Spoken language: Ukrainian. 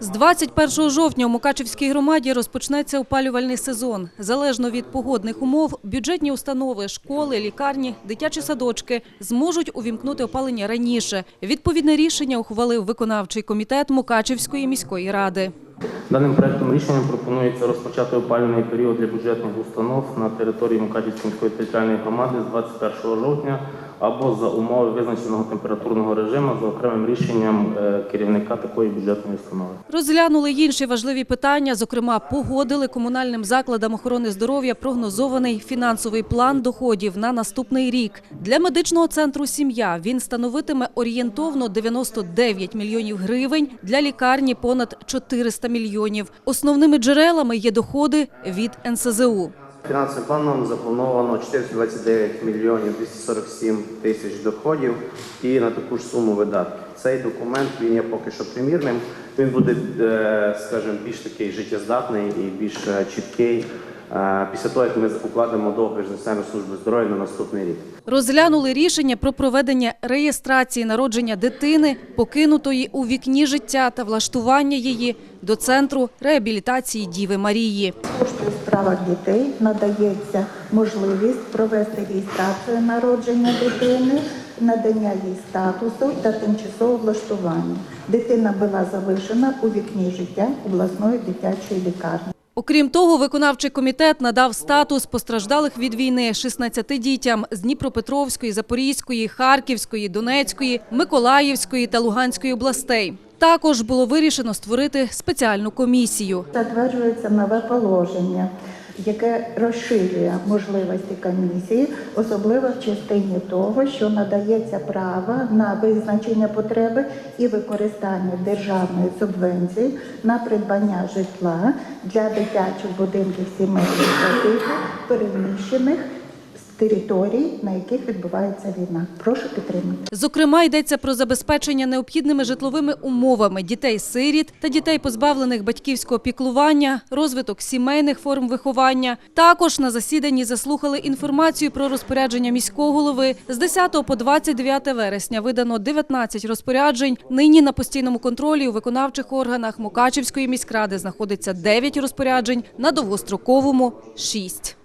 З 21 жовтня у Мукачівській громаді розпочнеться опалювальний сезон. Залежно від погодних умов, бюджетні установи, школи, лікарні, дитячі садочки зможуть увімкнути опалення раніше. Відповідне рішення ухвалив виконавчий комітет Мукачівської міської ради. Даним проектом рішення пропонується розпочати опалювальний період для бюджетних установ на території Мукачівської міської територіальної громади з 21 жовтня або за умови визначеного температурного режиму за окремим рішенням е, керівника такої бюджетної установи. Розглянули інші важливі питання, зокрема, погодили комунальним закладам охорони здоров'я прогнозований фінансовий план доходів на наступний рік. Для медичного центру «Сім'я» він становитиме орієнтовно 99 мільйонів гривень, для лікарні – понад 400 мільйонів. Основними джерелами є доходи від НСЗУ. Фінансовим планом заплановано 429 мільйонів 247 тисяч доходів і на таку ж суму видатків. Цей документ він є поки що примірним. Він буде, е, скажімо, більш такий життєздатний і більш е, чіткий після того, як ми укладемо договір з Національною службою здоров'я на наступний рік. Розглянули рішення про проведення реєстрації народження дитини, покинутої у вікні життя та влаштування її до центру реабілітації Діви Марії. Службою у справах дітей надається можливість провести реєстрацію народження дитини, надання їй статусу та тимчасового влаштування. Дитина була залишена у вікні життя обласної дитячої лікарні. Окрім того, виконавчий комітет надав статус постраждалих від війни 16 дітям з Дніпропетровської, Запорізької, Харківської, Донецької, Миколаївської та Луганської областей. Також було вирішено створити спеціальну комісію. Затверджується нове положення, яке розширює можливості комісії, особливо в частині того, що надається право на визначення потреби і використання державної субвенції на придбання житла для дитячих будинків сімейних типу, переміщених територій, на яких відбувається війна. Прошу підтримати. Зокрема, йдеться про забезпечення необхідними житловими умовами дітей-сиріт та дітей, позбавлених батьківського піклування, розвиток сімейних форм виховання. Також на засіданні заслухали інформацію про розпорядження міського голови. З 10 по 29 вересня видано 19 розпоряджень. Нині на постійному контролі у виконавчих органах Мукачівської міськради знаходиться 9 розпоряджень, на довгостроковому – 6.